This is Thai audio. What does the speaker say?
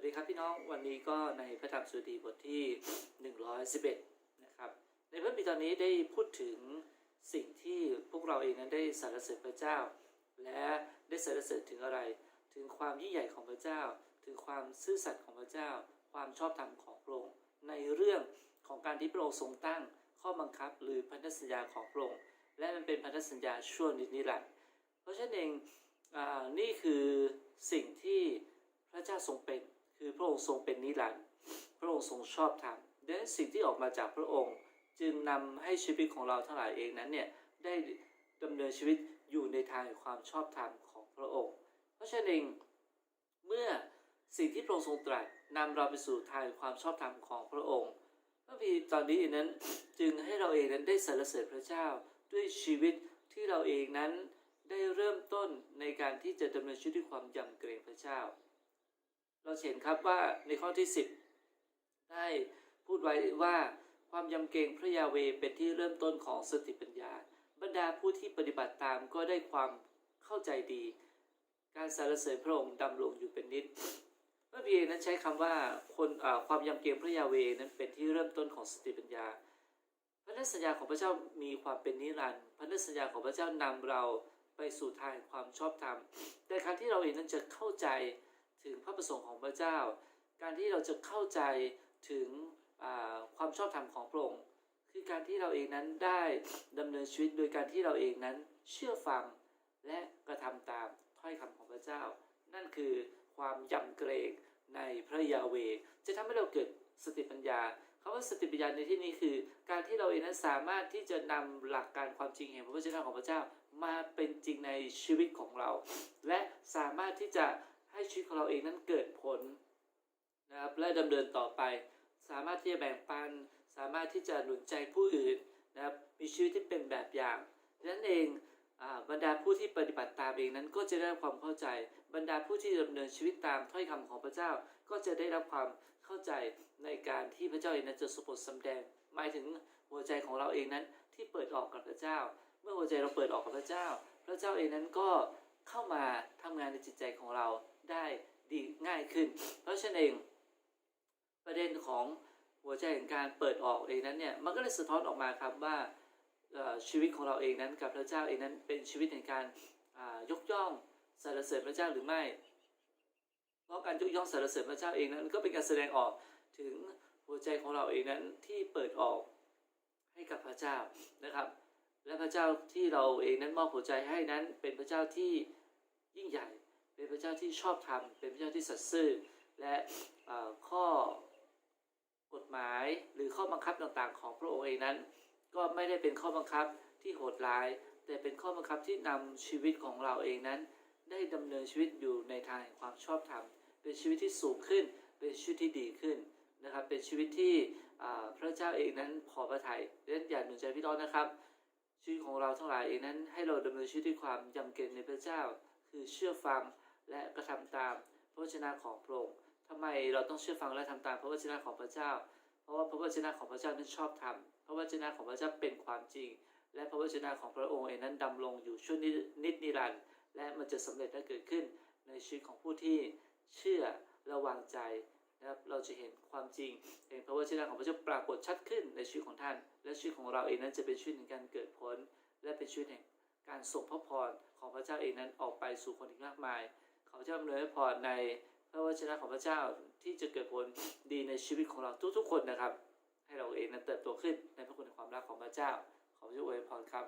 วัสดีครับพี่น้องวันนี้ก็ในพระธรรมสุดีบทที่ 111 นะครับ ในพระบิดานี้ได้พูดถึงสิ่งที่พวกเราเองนั้นได้สรรเสริญพระเจ้า และได้สรรเสริญถึงอะไร ถึงความยิ่งใหญ่ของพระเจ้า ถึงความซื่อสัตย์ของพระเจ้า ความชอบธรรมของพระองค์ในเรื่องของการที่พระองค์ทรงตั้งข้อบังคับหรือพันธสัญญาของพระองค์และมันเป็นพันธสัญญาชั่วนิดนิรันดร์เพราะฉะนั้นเองอนี่คือสิ่งที่พระเจ้าทรงเป็น คือพระองค์ทรงเป็นนิรันดร์พระองค์ทรงชอบธรรมดังนั้นสิ่งที่ออกมาจากพระองค์ จึงนำให้ชีวิตของเราทั้งหลายเองนั้นเนี่ยได้ดำเนินชีวิตอยู่ในทางแห่งความชอบธรรมของพระองค์ เพราะฉะนั้นเองเมื่อสิ่งที่พระองค์ทรงตรัสนำเราไปสู่ทางแห่งความชอบธรรมของพระองค์พระพีตอนนี้เองนั้นจึงให้เราเองนั้นได้สรรเสริญพระเจ้าด้วยชีวิตที่เราเองนั้นได้เริ่มต้นในการที่จะดำเนินชีวิตด้วยความยำเกรงพระเจ้า เราเห็นครับว่าในข้อที่ 10 ได้พูดไว้ว่าความยำเกรงพระยาเวเป็นที่เริ่มต้นของสติปัญญา บรรดาผู้ที่ปฏิบัติตามก็ได้ความเข้าใจดี การสรรเสริญพระองค์ดำรงอยู่เป็นนิดพระบีเอนั้นใช้คำว่าคนความยำเกรงพระยาเวนั้นเป็นที่เริ่มต้นของสติปัญญาพันธสัญญาของพระเจ้ามีความเป็นนิรันดร์พันธสัญญาของพระเจ้านำเราไปสู่ทางแห่งความชอบธรรม แต่การที่เราเองนั้นจะเข้าใจ ถึงพระประสงค์ของพระเจ้า การที่เราจะเข้าใจถึงความชอบธรรมของพระองค์คือการที่เราเองนั้นได้ดำเนินชีวิตโดยการที่เราเองนั้นเชื่อฟังและกระทำตามถ้อยคำของพระเจ้า นั่นคือความยำเกรงในพระยาเว จะทำให้เราเกิดสติปัญญาคำว่าสติปัญญาในที่นี้คือ การที่เราเองนั้นสามารถที่จะนำหลักการความจริงแห่งพระวจนะของพระเจ้า มาเป็นจริงในชีวิตของเรา และสามารถที่จะ ให้ชีวิตของเราเองนั้นเกิดผลนะครับและดำเนินต่อไป สามารถที่จะแบ่งปัน สามารถที่จะหนุนใจผู้อื่นนะครับมีชีวิตที่เป็นแบบอย่างดังนั้นเองอบรรดาผู้ที่ปฏิบัติตามเองนั้นก็จะได้ความเข้าใจ บรรดาผู้ที่ดำเนินชีวิตตามถ้อยคำของพระเจ้า ก็จะได้รับความเข้าใจในการที่พระเจ้าเองนั้นจะสมบูรณ์สำแดง หมายถึงหัวใจของเราเองนั้นที่เปิดออกกับพระเจ้า เมื่อหัวใจเราเปิดออกกับพระเจ้า พระเจ้าเองนั้นก็ เข้ามาทำงานในจิตใจของเราได้ดีง่ายขึ้น เพราะฉะนั้นเองประเด็นของหัวใจแห่งการเปิดออกเองนั้นเนี่ยมันก็เลยสะท้อนออกมาครับว่าชีวิตของเราเองนั้นกับพระเจ้าเองนั้นเป็นชีวิตแห่งการยกย่องสรรเสริญพระเจ้าหรือไม่ เพราะการยกย่องสรรเสริญพระเจ้าเองนั้นก็เป็นการแสดงออกถึงหัวใจของเราเองนั้นที่เปิดออกให้กับพระเจ้านะครับ และพระเจ้าที่เราเองนั้นมอบหัวใจให้นั้น เป็นพระเจ้าที่ยิ่งใหญ่ เป็นพระเจ้าที่ชอบธรรม เป็นพระเจ้าที่สัตย์ซื่อ และข้อกฎหมายหรือข้อบังคับต่างๆ ของพระองค์เองนั้น ก็ไม่ได้เป็นข้อบังคับที่โหดร้าย แต่เป็นข้อบังคับที่นำชีวิตของเราเองนั้น ได้ดำเนินชีวิตอยู่ในทางแห่งความชอบธรรม เป็นชีวิตที่สูงขึ้น เป็นชีวิตที่ดีขึ้นนะครับ เป็นชีวิตที่พระเจ้าเองนั้นพอพระทัยดังนั้นอย่าหนุนใจพี่น้องนะครับ ชีวิตของเราทั้งหลายเองนั้น ให้เราดำเนินชีวิตด้วยความยำเกรงในพระเจ้า คือเชื่อฟังและกระทำตามพระวจนะของพระองค์ทำไมเราต้องเชื่อฟังและทำตามพระวจนะของพระเจ้า เพราะว่าพระวจนะของพระเจ้านั้นชอบธรรมพระวจนะของพระเจ้าเป็นความจริง และพระวจนะของพระองค์เองนั้นดำรงอยู่ชั่วนินิดนิรันดร์และมันจะสำเร็จและเกิดขึ้นในชีวิตของผู้ที่เชื่อและวางใจ นะครับเราจะเห็นความจริงเห็นพระวจนะของพระเจ้าปรากฏชัดขึ้นในชีวิตของท่าน และชีวิตของเราเองนั้นจะเป็นชีวิตแห่งการเกิดผล และเป็นชีวิตแห่งการส่งพระพรของพระเจ้าเองนั้นออกไปสู่คนอีกมากมาย ขอพระเจ้าอำนวยพรในพระวจนะของพระเจ้าที่จะเกิดผลดีในชีวิตของเราทุกๆ คนนะครับ ให้เราเองนั้นเติบโตขึ้นในพระคุณความรักของพระเจ้าขอพระเจ้าอวยพรครับ